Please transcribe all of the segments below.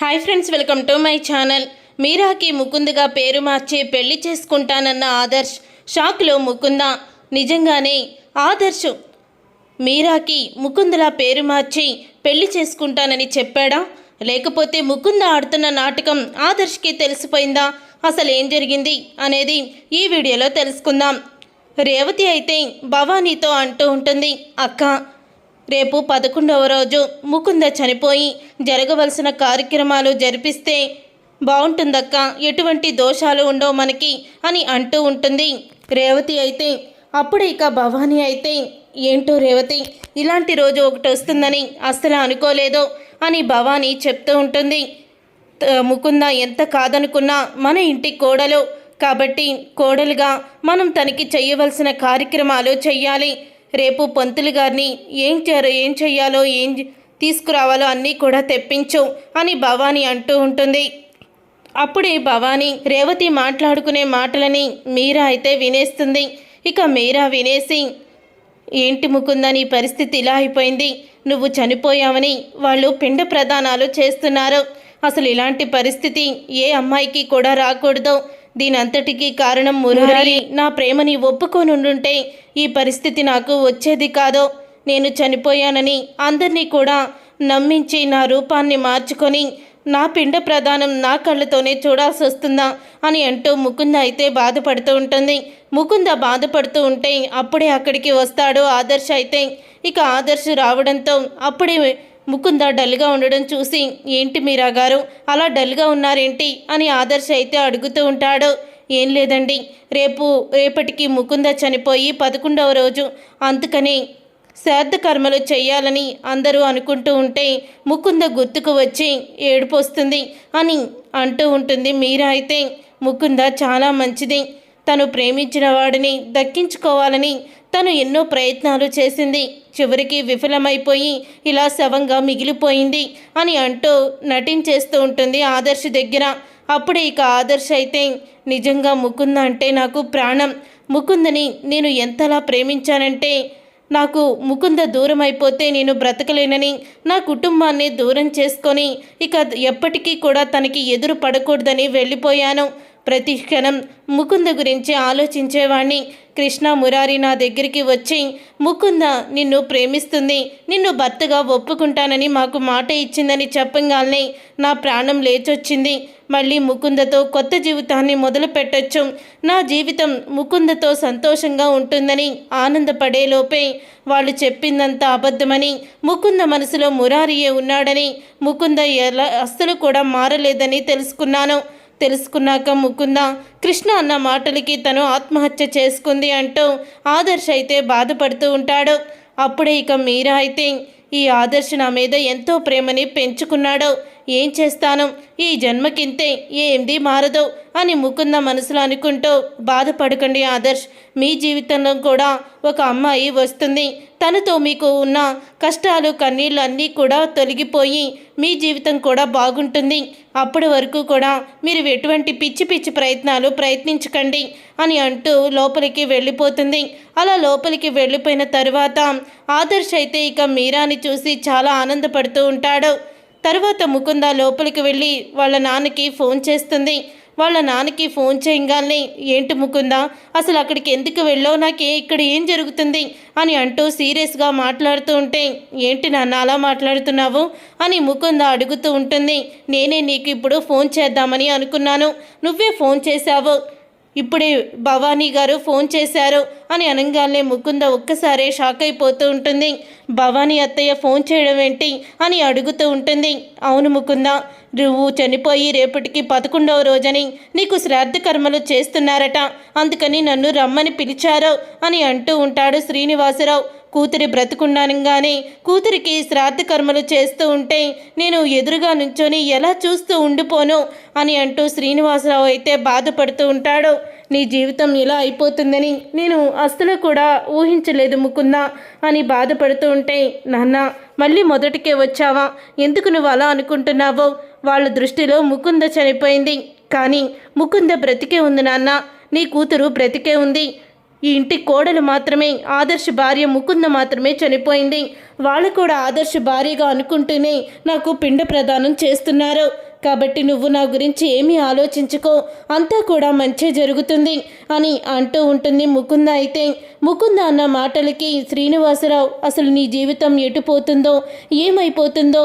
Hi friends welcome to my channel. మీరాకి ముకుందుగా పేరు మార్చి పెళ్ళి చేసుకుంటానన్న ఆదర్శ్ షాక్లో ముకుంద. నిజంగానే ఆదర్శ్ మీరాకి ముకుందులా పేరు మార్చి పెళ్ళి చేసుకుంటానని చెప్పాడా? లేకపోతే ముకుంద ఆడుతున్న నాటకం ఆదర్శ్కి తెలిసిపోయిందా? అసలు ఏం జరిగింది అనేది ఈ వీడియోలో తెలుసుకుందాం. రేవతి అయితే భవానీతో అంటూ ఉంటుంది అక్క రేపు పదకొండవ రోజు ముకుంద చనిపోయి జరగవలసిన కార్యక్రమాలు జరిపిస్తే బాగుంటుందక్క. ఎటువంటి దోషాలు ఉండవు మనకి అని అంటూ ఉంటుంది. రేవతి అయితే అప్పుడు ఇక భవానీ అయితే ఏంటో రేవతి ఇలాంటి రోజు ఒకటి వస్తుందని అస్సలు అనుకోలేదు అని భవానీ చెప్తూ ఉంటుంది. ముకుంద ఎంత కాదనుకున్నా మన ఇంటి కోడలు కాబట్టి కోడలుగా మనం తనకి చేయవలసిన కార్యక్రమాలు చెయ్యాలి. రేపు పంతులు గారిని ఏం చేయాలో ఏం చెయ్యాలో ఏం తీసుకురావాలో అన్నీ కూడా తెప్పించు అని భవానీ అంటూ ఉంటుంది. అప్పుడే భవానీ రేవతి మాట్లాడుకునే మాటలని మీరా అయితే వినేస్తుంది. ఇక మీరా వినేసి ఏంటి ముకుందని పరిస్థితి ఇలా అయిపోయింది. నువ్వు చనిపోయావని వాళ్ళు పిండ ప్రదానాలు చేస్తున్నారు. అసలు ఇలాంటి పరిస్థితి ఏ అమ్మాయికి కూడా రాకూడదు. దీనంతటికీ కారణం మురారి నా ప్రేమని ఒప్పుకొని ఉండుంటే ఈ పరిస్థితి నాకు వచ్చేది కాదు. నేను చనిపోయానని అందరినీ కూడా నమ్మించి నా రూపాన్ని మార్చుకొని నా పిండ ప్రదానం నా కళ్ళతోనే చూడాల్సి వస్తుందా అని అంటూ ముకుంద అయితే బాధపడుతూ ఉంటుంది. ముకుంద బాధపడుతూ ఉంటే అప్పుడే అక్కడికి వస్తాడు ఆదర్శ అయితే. ఇక ఆదర్శ రావడంతో అప్పుడే ముకుంద డల్గా ఉండడం చూసి ఏంటి మీరా గారు? అలా డల్గా ఉన్నారేంటి? అని ఆదర్శ అయితే అడుగుతూ ఉంటాడు. ఏం లేదండి. రేపు రేపటికి ముకుంద చనిపోయి పదకొండవ రోజు అందుకని శ్రాద్ధ కర్మలు చేయాలని అందరూ అనుకుంటూ ఉంటే ముకుంద గుర్తుకు వచ్చి ఏడుపు వస్తుంది అని అంటూ ఉంటుంది. మీరా అయితే ముకుంద చాలా మంచిది. తను ప్రేమించిన వాడిని దక్కించుకోవాలని తను ఎన్నో ప్రయత్నాలు చేసింది. చివరికి విఫలమైపోయి ఇలా శవంగా మిగిలిపోయింది అని అంటూ నటించేస్తూ ఉంటుంది ఆదర్శ్ దగ్గర. అప్పుడే ఇక ఆదర్శ్ అయితే నిజంగా ముకుంద అంటే నాకు ప్రాణం. ముకుందని నేను ఎంతలా ప్రేమించానంటే నాకు ముకుంద దూరం అయిపోతే నేను బ్రతకలేనని నా కుటుంబాన్ని దూరం చేసుకొని ఇక ఎప్పటికీ కూడా తనకి ఎదురు పడకూడదని వెళ్ళిపోయాను. ప్రతి క్షణం ముకుంద గురించి ఆలోచించేవాణ్ణి. కృష్ణ మురారి నా దగ్గరికి వచ్చి ముకుంద నిన్ను ప్రేమిస్తుంది. నిన్ను భర్తగా ఒప్పుకుంటానని మాకు మాట ఇచ్చిందని చెప్పగానే నా ప్రాణం లేచొచ్చింది. మళ్ళీ ముకుందతో కొత్త జీవితాన్ని మొదలు పెట్టొచ్చు. నా జీవితం ముకుందతో సంతోషంగా ఉంటుందని ఆనందపడేలోపే వాళ్ళు చెప్పిందంత అబద్ధమని ముకుంద మనసులో మురారియే ఉన్నాడని ముకుంద ఎలా అస్సలు కూడా మారలేదని తెలుసుకున్నాను. తెలుసుకున్నాక ముకుంద కృష్ణ అన్న మాటలకి తను ఆత్మహత్య చేసుకుంది అంటూ ఆదర్శ్ అయితే బాధపడుతూ ఉంటాడు. అప్పుడే ఇక మీరా అయితే ఈ ఆదర్శ్ నా మీద ఎంతో ప్రేమని పెంచుకున్నాడు. ఏం చేస్తాను? ఈ జన్మకింతే ఏంది మారదు? అని ముకుంద మనసులో అనుకుంటూ బాధపడకండి ఆదర్శ్. మీ జీవితంలో కూడా ఒక అమ్మాయి వస్తుంది. తనతో మీకు ఉన్న కష్టాలు కన్నీళ్ళు అన్నీ కూడా తొలగిపోయి మీ జీవితం కూడా బాగుంటుంది. అప్పటి వరకు కూడా మీరు ఎటువంటి పిచ్చి పిచ్చి ప్రయత్నాలు ప్రయత్నించకండి అని అంటూ లోపలికి వెళ్ళిపోతుంది. అలా లోపలికి వెళ్ళిపోయిన తరువాత ఆదర్శ్ అయితే ఇక మీరాని చూసి చాలా ఆనందపడుతూ ఉంటాడు. తర్వాత ముకుంద లోపలికి వెళ్ళి వాళ్ళ నాన్నకి ఫోన్ చేస్తుంది. వాళ్ళ నాన్నకి ఫోన్ చేయగానే ఏంటి ముకుంద అసలు అక్కడికి ఎందుకు వెళ్ళావు? నాకే ఇక్కడ ఏం జరుగుతుంది? అని అంటూ సీరియస్గా మాట్లాడుతూ ఉంటే ఏంటి నాన్న అలా మాట్లాడుతున్నావు? అని ముకుంద అడుగుతూ ఉంటుంది. నేనే నీకు ఇప్పుడు ఫోన్ చేద్దామని అనుకున్నాను. నువ్వే ఫోన్ చేశావు. ఇప్పుడే భవానీ గారు ఫోన్ చేశారు అని అనగానే ముకుంద ఒక్కసారే షాక్ అయిపోతూ ఉంటుంది. భవానీ అత్తయ్య ఫోన్ చేయడం ఏంటి అని అడుగుతూ ఉంటుంది. అవును ముకుంద నువ్వు చనిపోయి రేపటికి పదకొండవ రోజని నీకు శ్రాద్ధ కర్మలు చేస్తున్నారట. అందుకని నన్ను రమ్మని పిలిచారు అని అంటూ ఉంటాడు శ్రీనివాసరావు. కూతురి బ్రతుకుండానంగానే కూతురికి శ్రాద్ధ కర్మలు చేస్తూ ఉంటే నేను ఎదురుగా నుంచొని ఎలా చూస్తూ ఉండిపోను అని అంటూ శ్రీనివాసరావు అయితే బాధపడుతూ ఉంటాడు. నీ జీవితం ఇలా అయిపోతుందని నేను అస్సలు కూడా ఊహించలేదు ముకుంద అని బాధపడుతూ ఉంటే నాన్న మళ్ళీ మొదటికే వచ్చావా? ఎందుకు నువ్వు అలా అనుకుంటున్నావో? వాళ్ళ దృష్టిలో ముకుంద చనిపోయింది. కానీ ముకుంద బ్రతికే ఉంది నాన్న. నీ కూతురు బ్రతికే ఉంది. ఈ ఇంటి కోడలు మాత్రమే ఆదర్శ భార్య ముకుంద మాత్రమే చనిపోయింది. వాళ్ళు కూడా ఆదర్శ భార్యగా అనుకుంటూనే నాకు పిండ ప్రదానం చేస్తున్నారు. కాబట్టి నువ్వు నా గురించి ఏమీ ఆలోచించుకో అంతా కూడా మంచి జరుగుతుంది అని అంటూ ఉంటుంది ముకుంద అయితే. ముకుంద అన్న మాటలకి శ్రీనివాసరావు అసలు నీ జీవితం ఎటుపోతుందో ఏమైపోతుందో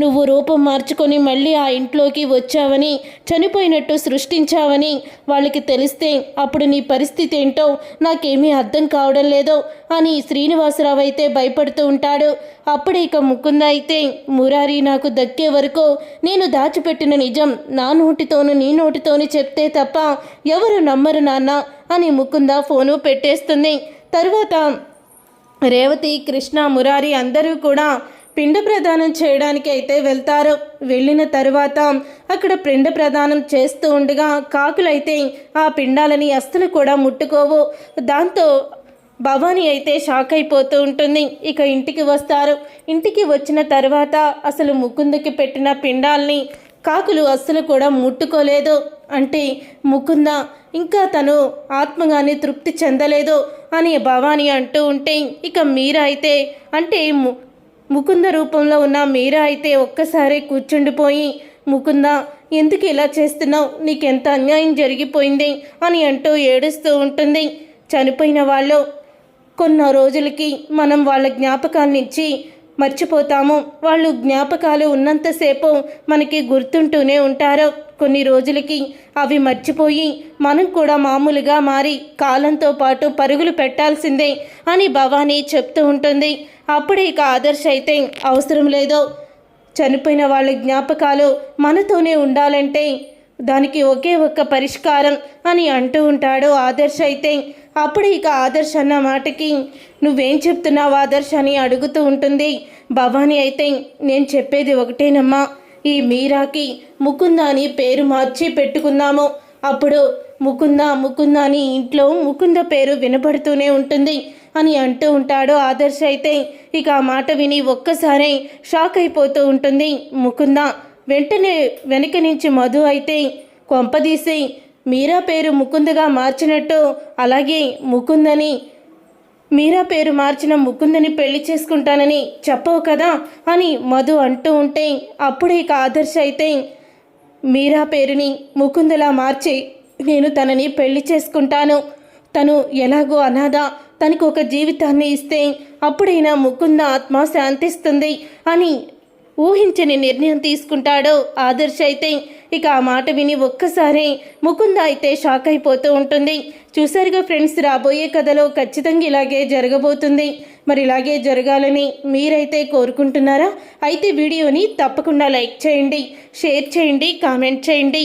నువ్వు రూపం మార్చుకొని మళ్ళీ ఆ ఇంట్లోకి వచ్చావని చనిపోయినట్టు సృష్టించావని వాళ్ళకి తెలిస్తే అప్పుడు నీ పరిస్థితి ఏంటో నాకేమీ అర్థం కావడం లేదో అని శ్రీనివాసరావు అయితే భయపడుతూ ఉంటాడు. అప్పుడే ఇక ముకుంద అయితే మురారి నాకు దక్కే వరకు నేను దాచిపెట్టిన నిజం నా నోటితోనూ నీ నోటితోనూ చెప్తే తప్ప ఎవరు నమ్మరు నాన్న అని ముకుంద ఫోను పెట్టేస్తుంది. తర్వాత రేవతి కృష్ణ మురారి అందరూ కూడా పిండ ప్రదానం చేయడానికి అయితే వెళ్తారు. వెళ్ళిన తరువాత అక్కడ పిండ ప్రదానం చేస్తూ ఉండగా కాకులైతే ఆ పిండాలని అస్సలు కూడా ముట్టుకోవు. దాంతో భవానీ అయితే షాక్ అయిపోతూ ఉంటుంది. ఇక ఇంటికి వస్తారు. ఇంటికి వచ్చిన తర్వాత అసలు ముకుందకి పెట్టిన పిండాల్ని కాకులు అస్సలు కూడా ముట్టుకోలేదు. అంటే ముకుంద ఇంకా తను ఆత్మగానే తృప్తి చెందలేదు అని భవానీ అంటూ ఉంటే ఇక మీరైతే అయితే అంటే ము- ముకుంద రూపంలో ఉన్న మీరా అయితే ఒక్కసారి కూర్చుండిపోయి ముకుంద ఎందుకు ఇలా చేస్తున్నావు? నీకెంత అన్యాయం జరిగిపోయింది? అని అంటూ ఏడుస్తూ ఉంటుంది. చనిపోయిన వాళ్ళు కొన్న రోజులకి మనం వాళ్ళ జ్ఞాపకాలను ఇచ్చి మర్చిపోతాము. వాళ్ళు జ్ఞాపకాలు ఉన్నంతసేపు మనకి గుర్తుంటూనే ఉంటారు. కొన్ని రోజులకి అవి మర్చిపోయి మనం కూడా మామూలుగా మారి కాలంతో పాటు పరుగులు పెట్టాల్సిందే అని భవానీ చెప్తూ ఉంటుంది. అప్పుడే ఇక ఆదర్శ అయితే అవసరం లేదో. చనిపోయిన వాళ్ళ జ్ఞాపకాలు మనతోనే ఉండాలంటే దానికి ఒకే ఒక్క పరిష్కారం అని అంటూ ఉంటాడు ఆదర్శ అయితే. అప్పుడు ఇక ఆదర్శ అన్న మాటకి నువ్వేం చెప్తున్నావు ఆదర్శ అని అడుగుతూ ఉంటుంది. భవానీ అయితే నేను చెప్పేది ఒకటేనమ్మా. ఈ మీరాకి ముకుంద అని పేరు మార్చి పెట్టుకుందాము అప్పుడు ముకుంద ముకుంద అని ఇంట్లో ముకుంద పేరు వినపడుతూనే ఉంటుంది అని అంటూ ఉంటాడు ఆదర్శ అయితే. ఇక ఆ మాట విని ఒక్కసారి షాక్ అయిపోతూ ఉంటుంది ముకుంద. వెంటనే వెనక నుంచి మధు అయితే కొంపదీసి మీరా పేరు ముకుందగా మార్చినట్టు అలాగే ముకుందని మీరా పేరు మార్చిన ముకుందని పెళ్ళి చేసుకుంటానని చెప్పవు కదా అని మధు అంటూ ఉంటే అప్పుడే ఇక ఆదర్శ అయితే మీరా పేరుని ముకుందలా మార్చి నేను తనని పెళ్ళి చేసుకుంటాను. తను ఎలాగో అనాథ తనకు ఒక జీవితాన్ని ఇస్తే అప్పుడైనా ముకుంద ఆత్మ శాంతిస్తుంది అని ఊహించని నిర్ణయం తీసుకుంటాడో ఆదర్శ అయితే ఇక ఆ మాట విని ఒక్కసారి ముకుంద అయితే షాక్ అయిపోతూ ఉంటుంది. చూసారుగా ఫ్రెండ్స్ రాబోయే కథలో ఖచ్చితంగా ఇలాగే జరగబోతుంది. మరి ఇలాగే జరగాలని మీరైతే కోరుకుంటున్నారా? అయితే వీడియోని తప్పకుండా లైక్ చేయండి షేర్ చేయండి కామెంట్ చేయండి.